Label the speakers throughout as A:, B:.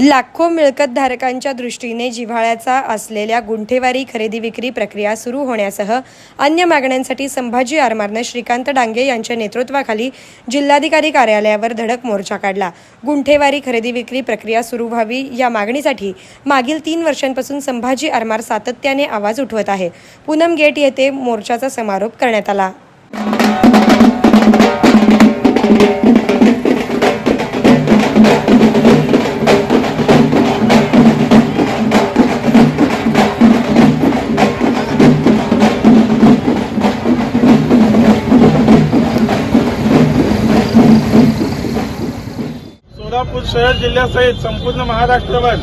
A: लाखो मिळकतधारकांच्या दृष्टीने जिव्हाळ्याचा असलेल्या गुंठेवारी खरेदी विक्री प्रक्रिया सुरू होण्यासह अन्य मागण्यांसाठी संभाजी आरमारनं श्रीकांत डांगे यांच्या नेतृत्वाखाली जिल्हाधिकारी कार्यालयावर धडक मोर्चा काढला. गुंठेवारी खरेदी विक्री प्रक्रिया सुरू व्हावी या मागणीसाठी मागील तीन वर्षांपासून संभाजी आरमार सातत्याने आवाज उठवत आहे. पूनम गेट येथे मोर्चाचा समारोप करण्यात आला.
B: सोलापूर शहर जिल्ह्यासहित संपूर्ण महाराष्ट्रभर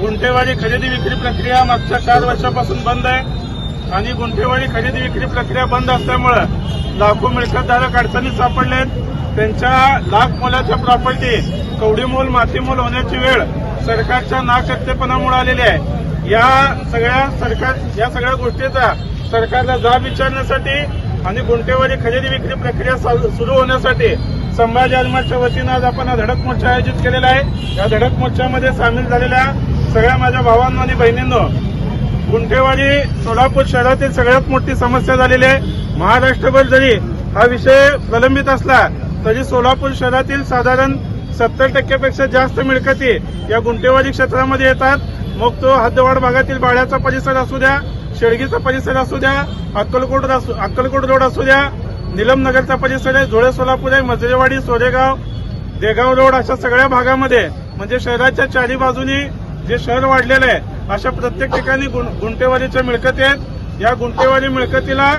B: गुंठेवारी खरेदी विक्री प्रक्रिया मागच्या चार वर्षापासून बंद आहे. आणि गुंठेवारी खरेदी विक्री प्रक्रिया बंद असल्यामुळं लाखो मिळकतधारक अडचणीत सापडलेत त्यांच्या लाख मोलाच्या प्रॉपर्टी कवडीमोल मातीमोल होण्याची वेळ सरकारच्या नाशक्तेपणामुळे आलेली आहे. या सगळ्या सरकार या सगळ्या गोष्टीचा सरकारला जाब विचारण्यासाठी आणि गुंठेवारी खरेदी विक्री प्रक्रिया सुरू होण्यासाठी संभाजी आजमाच्या वतीनं आज आपण हा धडक मोर्चा आयोजित केलेला आहे. या धडक मोर्चामध्ये सामील झालेल्या सगळ्या माझ्या भावांनो आणि बहिणींनो गुंठेवाडी सोलापूर शहरातील सगळ्यात मोठी समस्या झालेली आहे. महाराष्ट्रभर जरी हा विषय प्रलंबित असला तरी सोलापूर शहरातील साधारण सत्तर टक्क्यापेक्षा जास्त मिळकती या गुंठेवारी क्षेत्रामध्ये येतात. मग तो हद्दवाड भागातील बाळ्याचा परिसर असू द्या शेळगीचा परिसर असू द्या अक्कलकोट असू- अक्कलकोट रोड असू द्या निलमनगरचा परिसर आहे धुळे सोलापूर आहे मजरेवाडी सोरेगाव देगाव रोड अशा सगळ्या भागामध्ये म्हणजे शहराच्या चारी बाजूनी जे शहर वाढलेलं आहे अशा प्रत्येक ठिकाणी गुंटेवारीच्या मिळकती आहेत. या गुंटेवारी मिळकतीला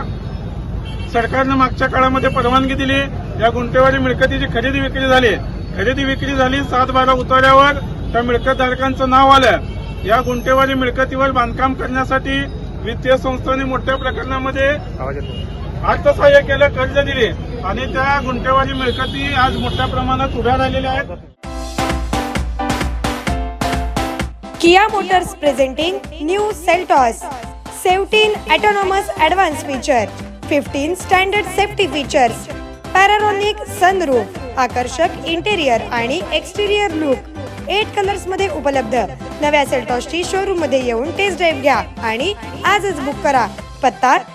B: सरकारनं मागच्या काळामध्ये परवानगी दिली. या गुंटेवारी मिळकतीची खरेदी विक्री झाली. खरेदी विक्री झाली सात बारा उतार्यावर त्या मिळकतधारकांचं नाव आलं. या गुंटेवारी मिळकतीवर बांधकाम करण्यासाठी वित्तीय संस्थांनी मोठ्या प्रकरणामध्ये अर्थसहाय्य केलं कर्ज दिले आणि त्या गुंठेवारी मिळकती आज मोठ्या प्रमाणात उभ्या राहिलेल्या आहेत.
A: Kia Motors presenting new Seltos. 17 autonomous advanced feature, 15 standard safety features, panoramic sunroof आकर्षक इंटेरियर आणि एक्सटेरियर लुक एट कलर्समध्ये उपलब्ध. नव्या सेल्टॉसची शोरूममध्ये येऊन टेस्ट ड्राईव्ह घ्या आणि आजच बुक करा. पत्ता